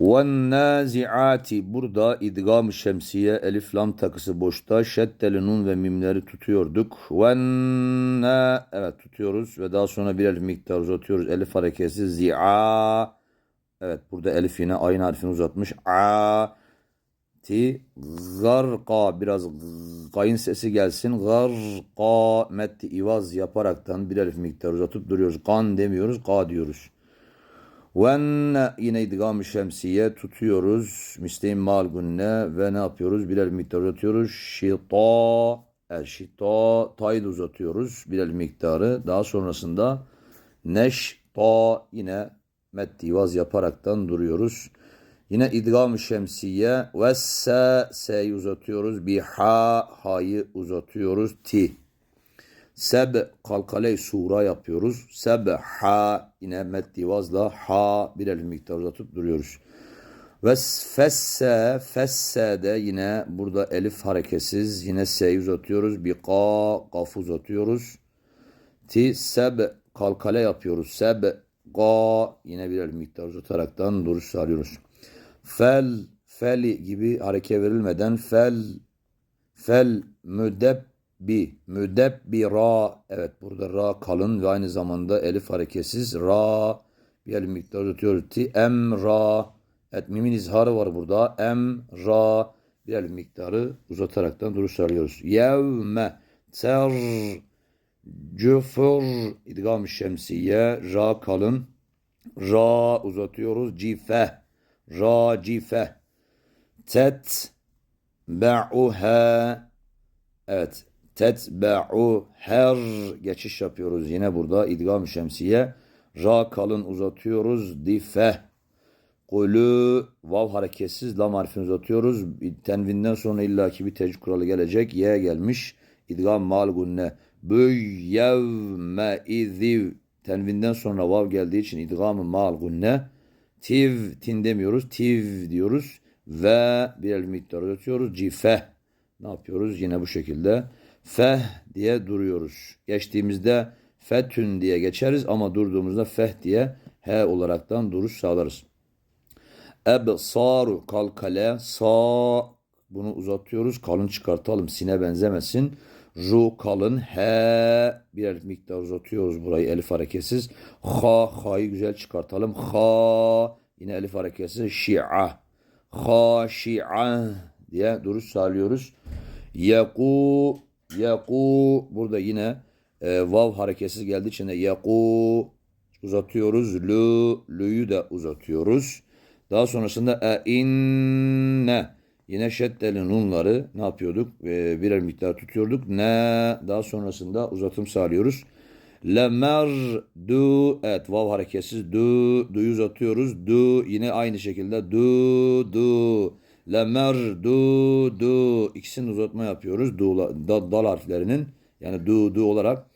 وَالنَّازِعَاتِ Burada idgam şemsiye, elif lam takısı boşta, şeddeli nun ve mimleri tutuyorduk. وَالنَّا Evet tutuyoruz ve daha sonra bir elif miktar uzatıyoruz. Elif harekesi zi'a. Evet burada elif yine aynı harfini uzatmış. A ti garqa biraz gayın sesi gelsin. Garqa metti ivaz yaparaktan bir elif miktar uzatıp duruyoruz. Kan demiyoruz, ka diyoruz. Venne yine idgam-ı şemsiye tutuyoruz. Misleyin mal gunne ve ne yapıyoruz? Birer miktar uzatıyoruz. Şita el şita tayı uzatıyoruz. Birer miktarı. Daha sonrasında neşta yine mettivaz yaparaktan duruyoruz. Yine idgam-ı şemsiye ve se se'yi uzatıyoruz. Bir ha ha'yı uzatıyoruz. Ti. Seb kalkale sura yapıyoruz. Seb ha yine mettivazla ha bir elif miktar uzatıp duruyoruz. Ve fesse fesse de yine burada elif hareketsiz yine s'yi uzatıyoruz. Bir ka kafı uzatıyoruz. Ti seb kalkale yapıyoruz. Seb ga yine bir elif miktar uzataraktan duruş sağlıyoruz. Fel fel gibi hareke verilmeden fel fel müdebbi müdebbira. Evet burada ra kalın ve aynı zamanda elif hareketsiz ra. Bir elif miktar uzatıyoruz. Ti emra evet mimin izharı var burada. Emra. Bir elif miktarı uzataraktan duruş sağlıyoruz. Yevme ter cüfür idgam şemsiye. Ra kalın. Ra uzatıyoruz. Cife. Racife tet be'uha evet tetbe'u her geçiş yapıyoruz yine burada idgam şemsiye ra kalın uzatıyoruz dife kulü vav hareketsiz lam harfini uzatıyoruz tenvinden sonra illaki bir tecrüb kuralı gelecek ye gelmiş idgam mal gunne büy yevme iziv tenvinden sonra vav geldiği için idgam mal gunne Tiv, tin demiyoruz. Tiv diyoruz. Ve bir el miktar uzatıyoruz. Cife. Ne yapıyoruz? Yine bu şekilde. Feh diye duruyoruz. Geçtiğimizde fetün diye geçeriz ama durduğumuzda feh diye he olaraktan duruş sağlarız. Ebsaru kalkale sa bunu uzatıyoruz. Kalın çıkartalım. Sine benzemesin. Ru kalın. He birer miktar uzatıyoruz burayı elif hareketsiz. Ha ha'yı güzel çıkartalım. Ha yine elif hareketsiz. Şi'a. Ha şi'a diye duruş sağlıyoruz. Yaku yaku burada yine e, vav hareketsiz geldiği için de yaku uzatıyoruz. Lü lü'yü de uzatıyoruz. Daha sonrasında e inne Yine şeddeli nunları ne yapıyorduk? Ee, birer miktar tutuyorduk. Ne daha sonrasında uzatım sağlıyoruz. Lemer du evet vav hareketsiz du du'yu uzatıyoruz. Du yine aynı şekilde du du lemer du du ikisini uzatma yapıyoruz. Du da, dal harflerinin yani du du olarak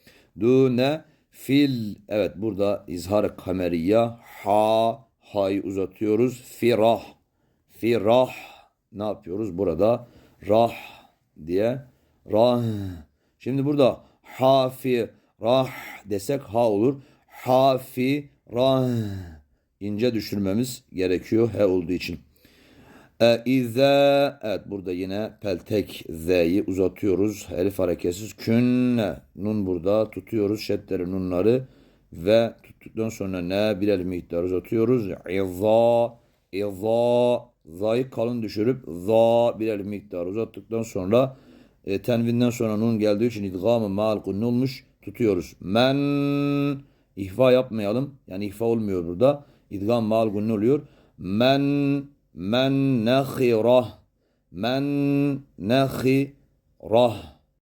du ne fil evet burada izhar kameriye ha hay uzatıyoruz. Firah firah ne yapıyoruz? Burada rah diye rah. Şimdi burada hafi rah desek ha olur. Hafi rah ince düşürmemiz gerekiyor he olduğu için. E, ize evet burada yine peltek z'yi uzatıyoruz. Elif hareketsiz künne nun burada tutuyoruz şeddleri nunları ve tuttuktan sonra ne bir elif miktar uzatıyoruz. İza İza za'yı kalın düşürüp za bir elif miktar uzattıktan sonra e, tenvinden sonra nun geldiği için idgamı mal olmuş tutuyoruz. Men ihfa yapmayalım. Yani ihfa olmuyor burada. İdgam mal oluyor. Men men nehirah men nehirah